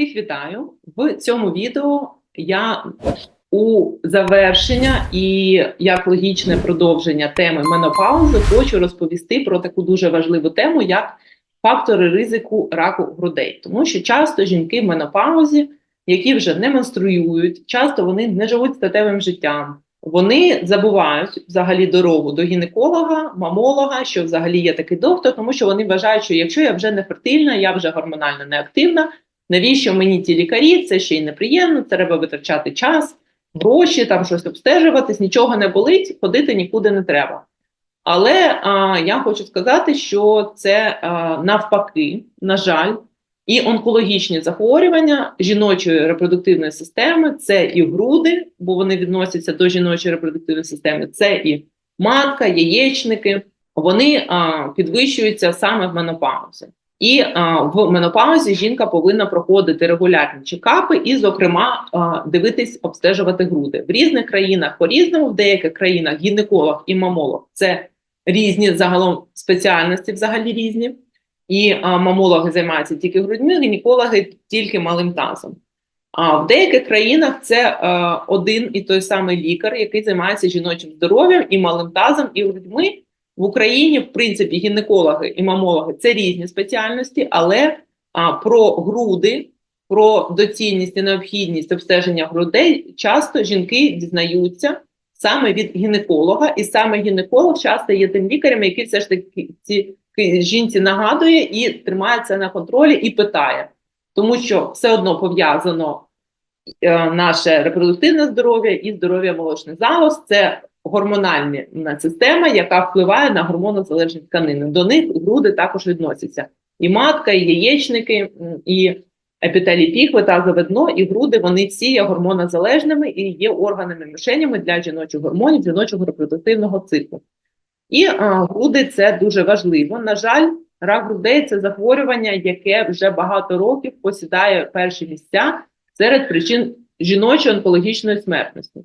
Всіх вітаю! В цьому відео я у завершення і як логічне продовження теми менопаузи хочу розповісти про таку дуже важливу тему, як фактори ризику раку грудей. Тому що часто жінки в менопаузі, які вже не менструюють, часто вони не живуть статевим життям. Вони забувають взагалі дорогу до гінеколога, мамолога, що взагалі є такий доктор, тому що вони вважають, що якщо я вже не фертильна, я вже гормонально неактивна, навіщо мені ті лікарі? Це ще й неприємно, треба витрачати час, гроші, там щось обстежуватись, нічого не болить, ходити нікуди не треба. Але а, я хочу сказати, що це а, навпаки, на жаль, і онкологічні захворювання жіночої репродуктивної системи це і груди, бо вони відносяться до жіночої репродуктивної системи, це і матка, яєчники. Вони а, підвищуються саме в менопаузі. І а, в менопаузі жінка повинна проходити регулярні чекапи і, зокрема, а, дивитись, обстежувати груди в різних країнах по-різному, в деяких країнах гінеколог і мамолог це різні загалом спеціальності, взагалі різні. І а, мамологи займаються тільки грудьми, гінекологи тільки малим тазом. А в деяких країнах це а, один і той самий лікар, який займається жіночим здоров'ям і малим тазом, і грудьми. В Україні, в принципі, гінекологи і мамологи це різні спеціальності, але а, про груди, про доцільність і необхідність обстеження грудей часто жінки дізнаються саме від гінеколога, і саме гінеколог часто є тим лікарем, який все ж таки ці жінці нагадує і тримає це на контролі і питає, тому що все одно пов'язано е, наше репродуктивне здоров'я і здоров'я молочних залоз. Це гормональна система, яка впливає на гормонозалежні тканини. До них груди також відносяться. І матка, і яєчники, і епітелій піхви, тазове дно, і груди вони всі є гормонозалежними і є органами мішенями для жіночих гормонів, жіночого репродуктивного циклу. І а, груди це дуже важливо. На жаль, рак грудей це захворювання, яке вже багато років посідає перші місця серед причин жіночої онкологічної смертності.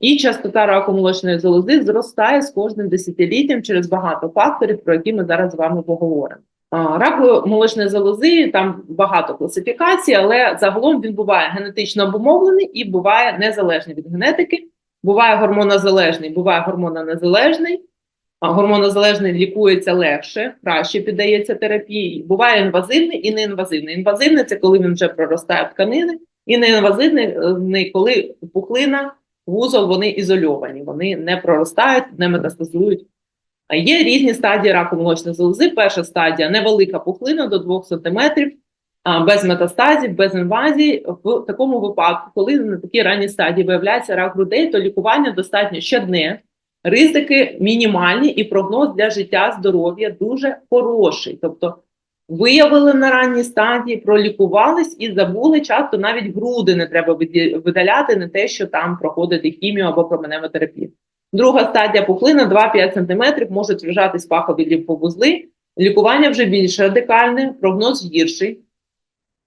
І частота раку молочної залози зростає з кожним десятиліттям через багато факторів, про які ми зараз з вами поговоримо. Рак молочної залози там багато класифікацій, але загалом він буває генетично обумовлений і буває незалежний від генетики. Буває гормонозалежний, буває гормононезалежний. Гормонозалежний лікується легше, краще піддається терапії. Буває інвазивний і неінвазивний. Інвазивний це коли він вже проростає в тканини, і неінвазивний, коли пухлина вузол вони ізольовані, вони не проростають, не метастазують. Є різні стадії раку молочної залози. Перша стадія невелика пухлина до 2 см, без метастазів, без інвазій. В такому випадку, коли на такій ранній стадії виявляється рак грудей, то лікування достатньо щодне, ризики мінімальні і прогноз для життя здоров'я дуже хороший. Тобто Виявили на ранній стадії, пролікувались і забули часто навіть груди не треба видаляти, не те, що там проходити хімію або променеву терапію. Друга стадія пухлина 2-5 см, можуть вражатись пахові лімфовузли. Лікування вже більш радикальне, прогноз гірший.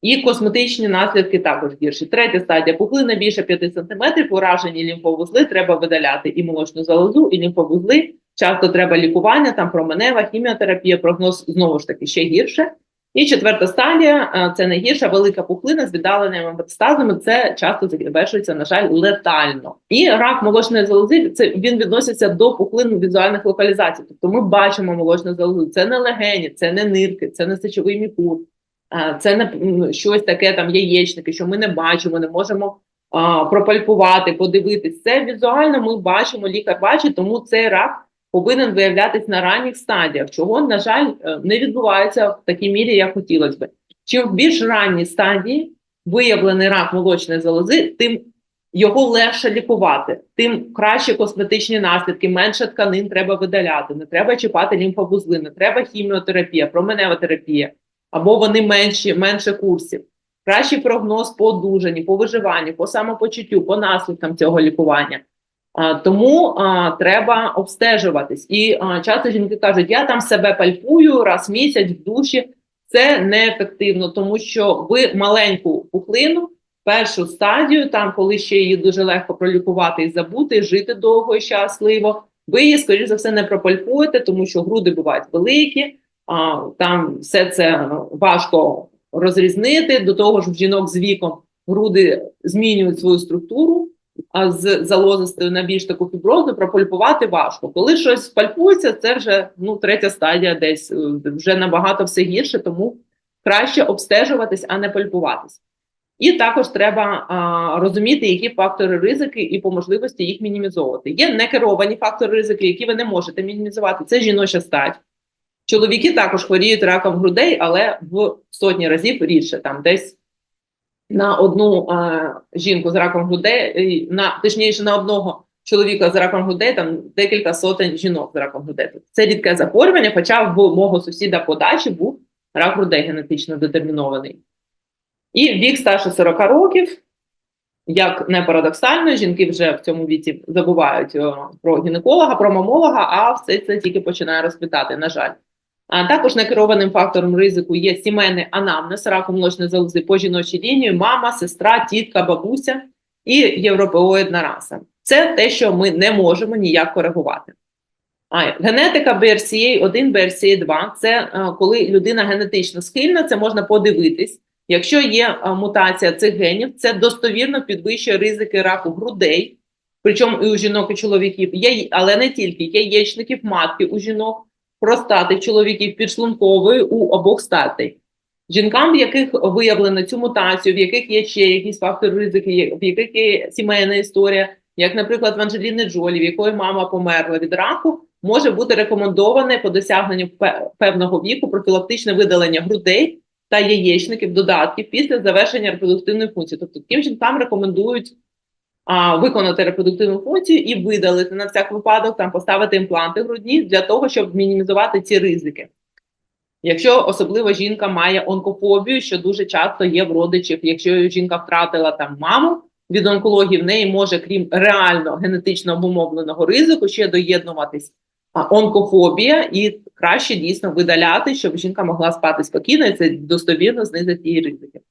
І косметичні наслідки також гірші. Третя стадія пухлина більше 5 см, уражені лімфовузли, треба видаляти і молочну залозу, і лімфовузли. Часто треба лікування, там променева, хіміотерапія, прогноз знову ж таки ще гірше. І четверта стадія це найгірша велика пухлина з віддаленими метастазами. Це часто завершується, на жаль, летально. І рак молочної залози це він відноситься до пухлин візуальних локалізацій. Тобто ми бачимо молочну залозу. Це не легені, це не нирки, це не сечовий мікур, це не щось таке там яєчники, що ми не бачимо, не можемо а, пропальпувати, подивитись. Це візуально ми бачимо, лікар бачить, тому цей рак повинен виявлятися на ранніх стадіях, чого, на жаль, е, не відбувається в такій мірі, як хотілося би. Чим в більш ранній стадії виявлений рак молочної залози, тим його легше лікувати, тим краще косметичні наслідки, менше тканин треба видаляти, не треба чіпати лімфовузли, не треба хіміотерапія, променева терапія, або вони менші, менше курсів. Кращий прогноз по одужанні, по виживанню, по самопочуттю, по наслідкам цього лікування. Тому а, треба обстежуватись. І а, часто жінки кажуть, я там себе пальпую раз в місяць в душі. Це неефективно, тому що ви маленьку пухлину, першу стадію, там, коли ще її дуже легко пролікувати і забути, жити довго і щасливо, ви її, скоріш за все, не пропальпуєте, тому що груди бувають великі, а, там все це важко розрізнити. До того ж, в жінок з віком груди змінюють свою структуру, з залозистою на більш таку фіброзну пропальпувати важко. Коли щось пальпується, це вже ну, третя стадія, десь е, вже набагато все гірше, тому краще обстежуватись, а не пальпуватись. І також треба а, розуміти, які фактори ризики, і по можливості їх мінімізовувати. Є некеровані фактори ризики, які ви не можете мінімізувати. Це жіноча стать. Чоловіки також хворіють раком грудей, але в сотні разів рідше, там десь на одну а, жінку з раком грудей, на точніше на одного чоловіка з раком грудей, там декілька сотень жінок з раком грудей. Це рідке захворювання, хоча в мого сусіда по дачі був рак грудей генетично детермінований. І вік старше 40 років, як не парадоксально, жінки вже в цьому віці забувають о, про гінеколога, про мамолога, а все це тільки починає розквітати, на жаль. А також некерованим фактором ризику є сімейний анамнез раку молочної залози по жіночій лінії, мама, сестра, тітка, бабуся і європеоїдна раса. Це те, що ми не можемо ніяк коригувати. А генетика BRCA 1, BRCA 2 це е, коли людина генетично схильна, це можна подивитись. Якщо є е, мутація цих генів, це достовірно підвищує ризики раку грудей, причому і у жінок, і чоловіків, є, але не тільки яєчників, матки у жінок, простати чоловіків підшлункової у обох статей. Жінкам, в яких виявлено цю мутацію, в яких є ще якісь фактори ризики, в яких є сімейна історія, як, наприклад, в Анджеліни Джолі, в якої мама померла від раку, може бути рекомендоване по досягненню певного віку профілактичне видалення грудей та яєчників, додатків після завершення репродуктивної функції. Тобто таким жінкам рекомендують а, виконати репродуктивну функцію і видалити на всяк випадок, там поставити імпланти грудні для того, щоб мінімізувати ці ризики. Якщо особливо жінка має онкофобію, що дуже часто є в родичів, якщо жінка втратила там маму від онкології, в неї може, крім реально генетично обумовленого ризику, ще доєднуватись онкофобія, і краще дійсно видаляти, щоб жінка могла спати спокійно, і це достовірно знизить її ризики.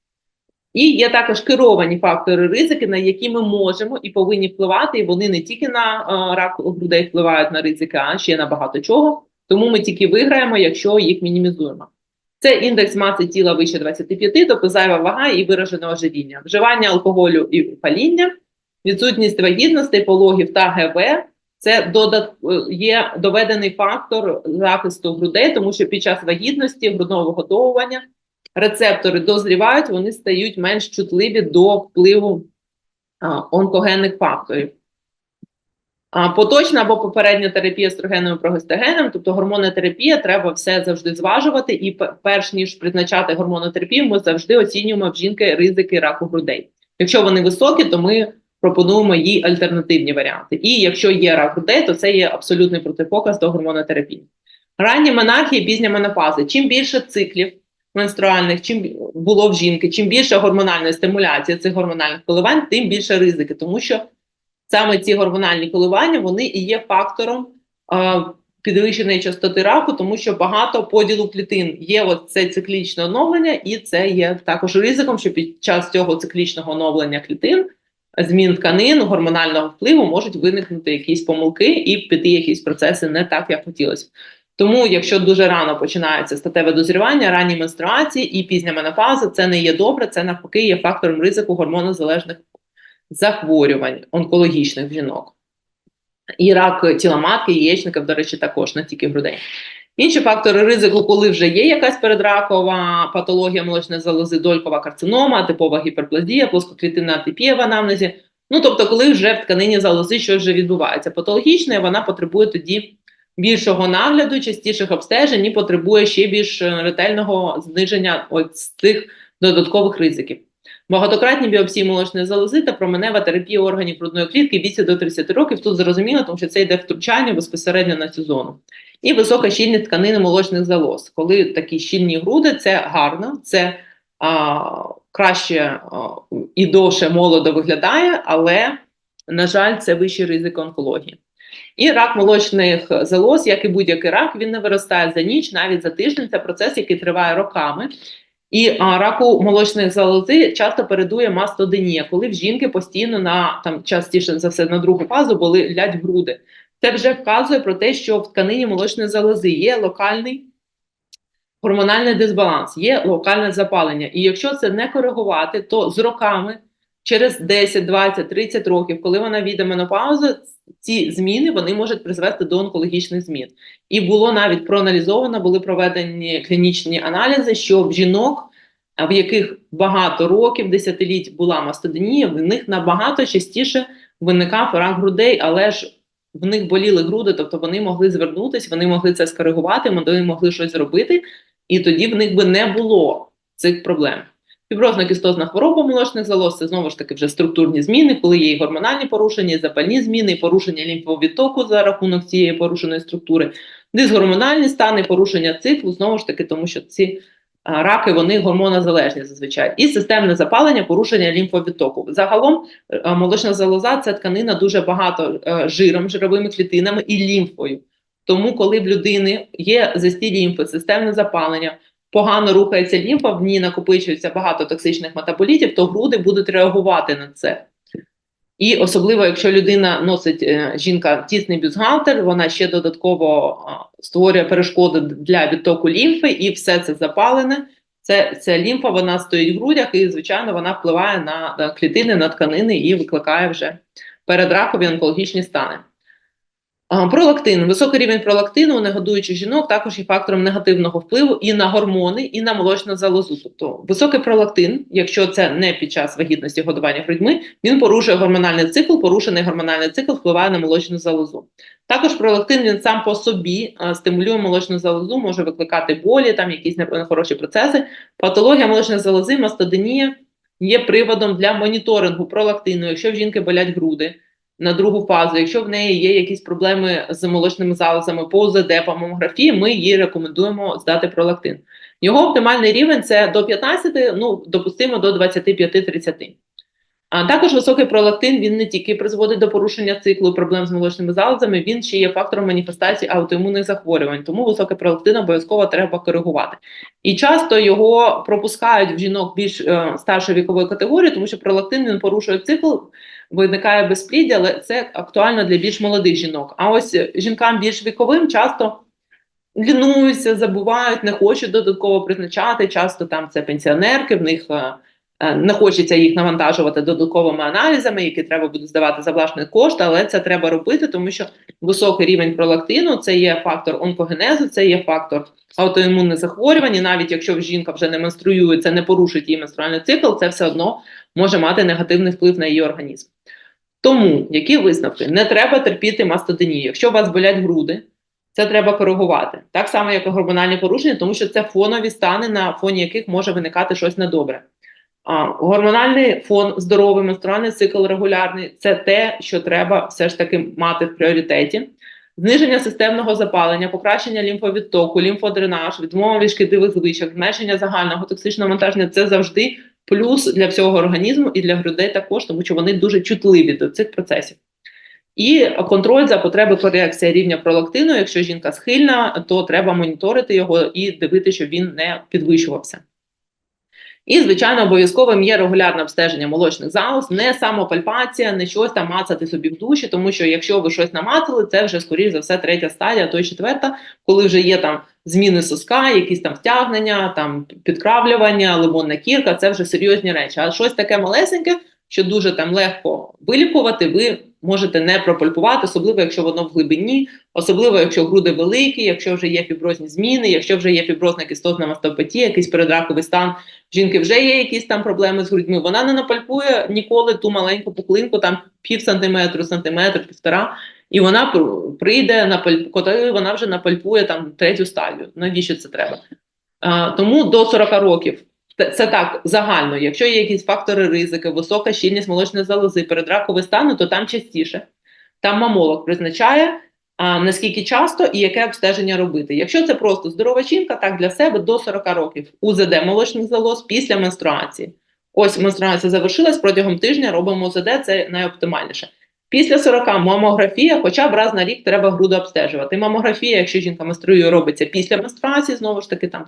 І є також керовані фактори ризики, на які ми можемо і повинні впливати, і вони не тільки на е, рак грудей впливають на ризики, а ще на багато чого. Тому ми тільки виграємо, якщо їх мінімізуємо. Це індекс маси тіла вище 25, тобто зайва вага і виражене ожиріння, вживання алкоголю і паління, відсутність вагітностей, пологів та ГВ. Це додат... є доведений фактор захисту грудей, тому що під час вагітності, грудного виготовування рецептори дозрівають, вони стають менш чутливі до впливу онкогенних факторів. Поточна або попередня терапія естрогеном і прогестогеном, тобто гормонотерапія, треба все завжди зважувати, і перш ніж призначати гормонотерапію, ми завжди оцінюємо в жінки ризики раку грудей. Якщо вони високі, то ми пропонуємо їй альтернативні варіанти. І якщо є рак грудей, то це є абсолютний протипоказ до гормонотерапії. Ранні менархії, пізня менопази. Чим більше циклів менструальних, чим було в жінки, чим більше гормональної стимуляції цих гормональних коливань, тим більше ризики, тому що саме ці гормональні коливання вони і є фактором е, підвищеної частоти раку, тому що багато поділу клітин. Є ось це циклічне оновлення, і це є також ризиком, що під час цього циклічного оновлення клітин змін тканин, гормонального впливу можуть виникнути якісь помилки і піти якісь процеси не так, як хотілося. Тому, якщо дуже рано починається статеве дозрівання, ранні менструації і пізня менопауза, це не є добре, це навпаки є фактором ризику гормонозалежних захворювань онкологічних жінок. І рак тіла матки, яєчників, до речі, також не тільки грудей. Інші фактори ризику, коли вже є якась передракова патологія молочної залози, долькова карцинома, типова гіперплазія, плоскоклітинна атипія в анамнезі. Ну тобто, коли вже в тканині залози щось вже відбувається патологічне, вона потребує тоді більшого нагляду, частіших обстежень і потребує ще більш ретельного зниження ось цих додаткових ризиків. Багатократні біопсії молочної залози та променева терапія органів грудної клітки віці до 30 років. Тут зрозуміло, тому що це йде втручання безпосередньо на цю зону. І висока щільність тканини молочних залоз. Коли такі щільні груди, це гарно, це а, краще а, і довше молодо виглядає, але, на жаль, це вищий ризик онкології. І рак молочних залоз, як і будь-який рак, він не виростає за ніч, навіть за тиждень. Це процес, який триває роками. І а, раку молочної залози часто передує мастоденія, коли в жінки постійно на там частіше за все на другу фазу болять груди. Це вже вказує про те, що в тканині молочної залози є локальний гормональний дисбаланс, є локальне запалення. І якщо це не коригувати, то з роками, через 10, 20, 30 років, коли вона війде менопаузу, ці зміни вони можуть призвести до онкологічних змін. І було навіть проаналізовано, були проведені клінічні аналізи, що в жінок, в яких багато років, десятиліть була мастодонія, в них набагато частіше виникав рак грудей, але ж в них боліли груди, тобто вони могли звернутися, вони могли це скоригувати, вони могли щось зробити, і тоді в них би не було цих проблем. Фіброзна кістозна хвороба молочних залоз це знову ж таки вже структурні зміни, коли є і гормональні порушення, і запальні зміни, і порушення лімфовідтоку за рахунок цієї порушеної структури, дисгормональні стани, порушення циклу, знову ж таки, тому що ці раки вони гормонозалежні зазвичай, і системне запалення, порушення лімфовідтоку. Загалом е, молочна залоза це тканина дуже багато е, жиром, жировими клітинами і лімфою. Тому, коли в людини є застій лімфи, системне запалення, погано рухається лімфа, в ній накопичується багато токсичних метаболітів, то груди будуть реагувати на це. І особливо, якщо людина носить е, жінка тісний бюстгальтер, вона ще додатково створює перешкоди для відтоку лімфи, і все це запалене. Це, ця лімфа вона стоїть в грудях, і звичайно вона впливає на клітини, на тканини і викликає вже передракові онкологічні стани. Пролактин, високий рівень пролактину у негодуючих жінок також є фактором негативного впливу і на гормони, і на молочну залозу. Тобто високий пролактин, якщо це не під час вагітності годування грудьми, він порушує гормональний цикл, порушений гормональний цикл впливає на молочну залозу. Також пролактин він сам по собі стимулює молочну залозу, може викликати болі, там якісь нехороші процеси. Патологія молочної залози, мастодонія є приводом для моніторингу пролактину, якщо в жінки болять груди на другу фазу. Якщо в неї є якісь проблеми з молочними залозами поза депомографії, ми їй рекомендуємо здати пролактин. Його оптимальний рівень це до 15, ну допустимо до 25-30. А також високий пролактин він не тільки призводить до порушення циклу проблем з молочними залозами, він ще є фактором маніфестації аутоімунних захворювань. Тому високий пролактин обов'язково треба коригувати. І часто його пропускають в жінок більш е, старшої вікової категорії, тому що пролактин він порушує цикл, виникає безпліддя, але це актуально для більш молодих жінок. А ось жінкам більш віковим часто лінуються, забувають, не хочуть додатково призначати. Часто там це пенсіонерки, в них е, не хочеться їх навантажувати додатковими аналізами, які треба буде здавати за власний кошт, але це треба робити, тому що високий рівень пролактину це є фактор онкогенезу, це є фактор аутоімунних захворювань. І навіть якщо жінка вже не менструює, це не порушить її менструальний цикл, це все одно може мати негативний вплив на її організм. Тому які висновки? Не треба терпіти мастодонію. Якщо у вас болять груди, це треба коригувати. Так само, як і гормональні порушення, тому що це фонові стани, на фоні яких може виникати щось недобре. Гормональний фон здоровий, менструальний цикл регулярний це те, що треба все ж таки мати в пріоритеті. Зниження системного запалення, покращення лімфовідтоку, лімфодренаж, відмова від шкідливих звичок, зменшення загального токсичного навантаження це завжди плюс для всього організму і для грудей також, тому що вони дуже чутливі до цих процесів. І контроль за потреби корекція рівня пролактину. Якщо жінка схильна, то треба моніторити його і дивитися, щоб він не підвищувався. І, звичайно, обов'язковим є регулярне обстеження молочних залоз, не самопальпація, не щось там мацати собі в душі, тому що якщо ви щось намацали, це вже, скоріш за все, третя стадія, то й четверта, коли вже є там зміни соска, якісь там втягнення, там підкравлювання, лимонна кірка, це вже серйозні речі. А щось таке малесеньке, що дуже там легко вилікувати, ви можете не пропальпувати, особливо якщо воно в глибині, особливо якщо груди великі, якщо вже є фіброзні зміни, якщо вже є фіброзна кістозна мастопатія, якийсь передраковий стан, жінки вже є якісь там проблеми з грудьми. Вона не напальпує ніколи ту маленьку пуклинку, там пів сантиметру, сантиметр, півтора. І вона прийде на коли вона вже напальпує там третю стадію. Навіщо це треба? А, Тому до 40 років це так загально. Якщо є якісь фактори ризики, висока щільність молочної залози, передраковий стан, то там частіше. Там мамолог призначає, а, наскільки часто і яке обстеження робити. Якщо це просто здорова жінка, так для себе до 40 років УЗД молочних залоз після менструації. Ось менструація завершилась протягом тижня, робимо УЗД, це найоптимальніше. Після 40 мамографія, хоча б раз на рік треба груди обстежувати. Мамографія, якщо жінка менструює, робиться після менструації, знову ж таки, там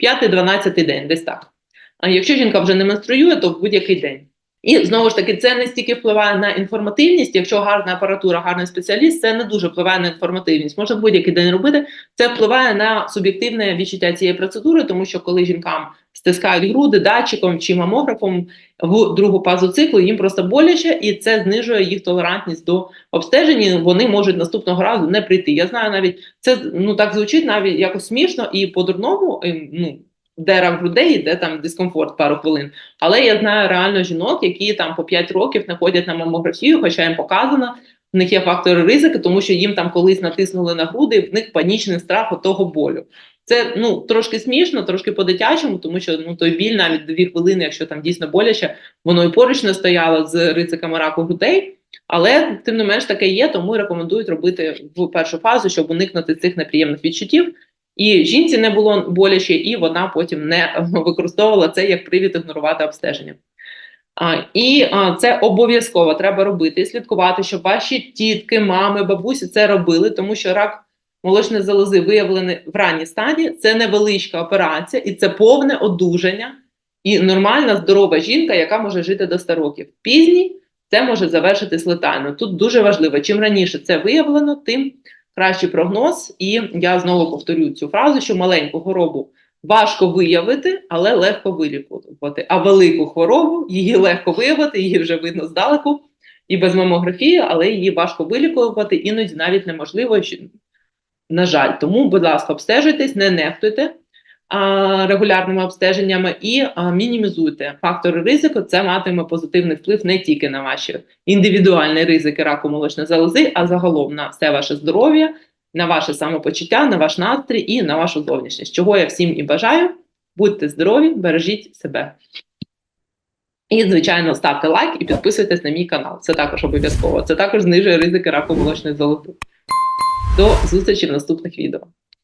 5-12 день, десь так. А якщо жінка вже не менструює, то в будь-який день. І знову ж таки, це не стільки впливає на інформативність. Якщо гарна апаратура, гарний спеціаліст, це не дуже впливає на інформативність. Можна будь-який день робити. Це впливає на суб'єктивне відчуття цієї процедури, тому що коли жінкам стискають груди датчиком чи мамографом в другу фазу циклу, їм просто боляче, і це знижує їх толерантність до обстеження. Вони можуть наступного разу не прийти. Я знаю, навіть це ну так звучить навіть якось смішно і по-дурному. Ну дера грудей, йде там дискомфорт пару хвилин. Але я знаю реально жінок, які там по 5 років не ходять на мамографію, хоча їм показано, в них є фактори ризики, тому що їм там колись натиснули на груди, в них панічний страх от того болю. Це ну трошки смішно, трошки по-дитячому, тому що ну той біль навіть дві хвилини, якщо там дійсно боляче, воно і поруч не стояло з ризиками раку грудей. Але тим не менш таке є, тому рекомендують робити в першу фазу, щоб уникнути цих неприємних відчуттів. І жінці не було боляче, і вона потім не використовувала це як привід ігнорувати обстеження. А, і а, це обов'язково треба робити і слідкувати, щоб ваші тітки, мами, бабусі це робили, тому що рак молочної залози виявлений в ранній стадії. Це невеличка операція, і це повне одужання. І нормальна здорова жінка, яка може жити до 100 років. Пізній це може завершитись летально. Тут дуже важливо, чим раніше це виявлено, тим кращий прогноз. І я знову повторю цю фразу, що маленьку хворобу важко виявити, але легко вилікувати. А велику хворобу її легко виявити, її вже видно здалеку і без мамографії, але її важко вилікувати, іноді навіть неможливо. На жаль, тому, будь ласка, обстежуйтесь, не нехтуйте регулярними обстеженнями і мінімізуйте фактори ризику. Це матиме позитивний вплив не тільки на ваші індивідуальні ризики раку молочної залози, а загалом на все ваше здоров'я, на ваше самопочуття, на ваш настрій і на вашу зовнішність. Чого я всім і бажаю. Будьте здорові, бережіть себе. І, звичайно, ставте лайк і підписуйтесь на мій канал. Це також обов'язково. Це також знижує ризики раку молочної залози. До зустрічі в наступних відео.